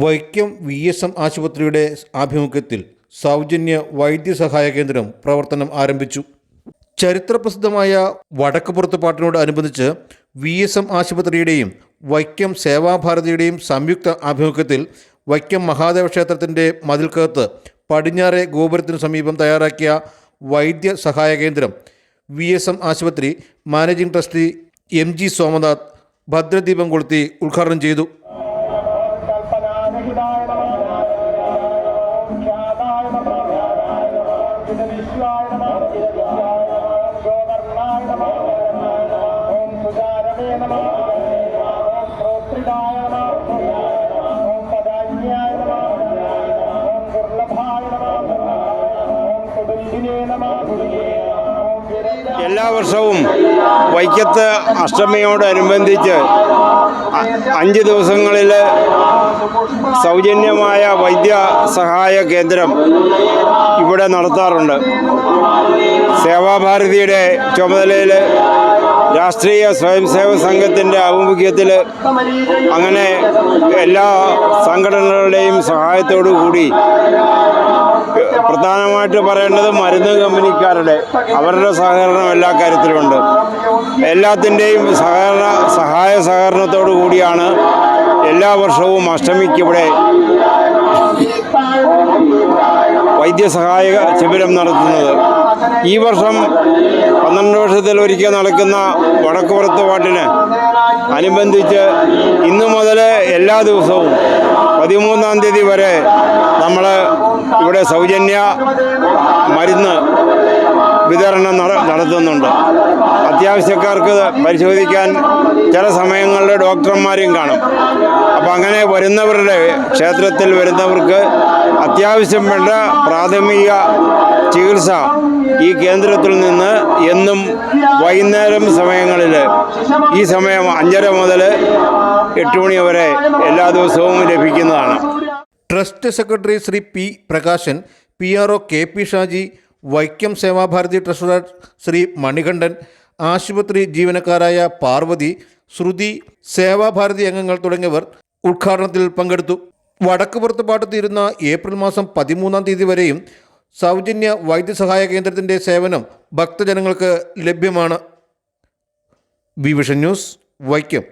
Vaikom V S M ആശുപത്രിയുടെ ആഭിമുഖ്യത്തിൽ സൗജന്യ വൈദ്യസഹായ കേന്ദ്രം പ്രവർത്തനം ആരംഭിച്ചു. ചരിത്രപ്രസിദ്ധമായ വടക്കുപുറത്ത് പാട്ടിനോട് അനുബന്ധിച്ച് വി എസ് എം ആശുപത്രിയുടെയും വൈക്കം സേവാഭാരതിയുടെയും സംയുക്ത ആഭിമുഖ്യത്തിൽ വൈക്കം മഹാദേവ ക്ഷേത്രത്തിന്റെ മതിൽക്കകത്ത് പടിഞ്ഞാറെ ഗോപുരത്തിനു സമീപം തയ്യാറാക്കിയ വൈദ്യ സഹായ കേന്ദ്രം വി എസ് എം ആശുപത്രി managing trustee M G Somanath ഭദ്രദീപം കൊളുത്തി ഉദ്ഘാടനം ചെയ്തു. ഓം ഓം ഓം ഓം ഓം എല്ലാ വർഷവും വൈക്കത്ത് അഷ്ടമിയോടനുബന്ധിച്ച് അഞ്ച് ദിവസങ്ങളിൽ സൗജന്യമായ വൈദ്യ സഹായ കേന്ദ്രം ഇവിടെ നടത്താറുണ്ട്. സേവാഭാരതിയുടെ ചുമതലയിൽ രാഷ്ട്രീയ സ്വയംസേവക സംഘത്തിന്റെ ആഭിമുഖ്യത്തിൽ അങ്ങനെ എല്ലാ സംഘടനകളുടെയും സഹായത്തോടു കൂടി പ്രധാനമായിട്ട് പറയേണ്ടത് മരുന്ന് കമ്പനിക്കാരുടെ അവരുടെ സഹകരണം എല്ലാ കാര്യത്തിലുമുണ്ട്. എല്ലാത്തിന്റെയും സഹകരണ സഹായ സഹകരണത്തോടു കൂടിയാണ് എല്ലാ വർഷവും അഷ്ടമിക്ക് ഇവിടെ വൈദ്യസഹായ ശിബിരം നടത്തുന്നത്. ഈ വർഷം പന്ത്രണ്ട് വർഷത്തിൽ ഒരിക്കൽ നടക്കുന്ന വടക്കുപുറത്ത് പാട്ടിന് അനുബന്ധിച്ച് ഇന്നു മുതൽ എല്ലാ ദിവസവും പതിമൂന്നാം തീയതി വരെ നമ്മൾ ഇവിടെ സൗജന്യ മരുന്ന് വിതരണം നട- നടത്തുന്നുണ്ട്. അത്യാവശ്യക്കാർക്ക് പരിശോധിക്കാൻ ചില സമയങ്ങളിൽ ഡോക്ടർമാരെയും കാണും. അപ്പം അങ്ങനെ വരുന്നവരുടെ ക്ഷേത്രത്തിൽ വരുന്നവർക്ക് അത്യാവശ്യം വേണ്ട പ്രാഥമിക ചികിത്സ ഈ കേന്ദ്രത്തിൽ നിന്ന് എന്നും വൈകുന്നേരം സമയങ്ങളിൽ ഈ സമയം അഞ്ചര മുതൽ എട്ട് മണി വരെ എല്ലാ ദിവസവും ലഭിക്കുന്നതാണ്. Trust secretary Shri P Prakashan P R O K P Shaji Vaikom Sevabharathi treasurer Shri Manikandan ആശുപത്രി ജീവനക്കാരായ പാർവതി ശ്രുതി സേവാഭാരതി അംഗങ്ങൾ തുടങ്ങിയവർ ഉദ്ഘാടനത്തിൽ പങ്കെടുത്തു. വടക്കുപുറത്ത് പാട്ടത്തിരുന്ന ഏപ്രിൽ മാസം പതിമൂന്നാം തീയതി വരെയും സൗജന്യ വൈദ്യസഹായ കേന്ദ്രത്തിന്റെ സേവനം ഭക്തജനങ്ങൾക്ക് ലഭ്യമാണ്. B vision news Vaikom.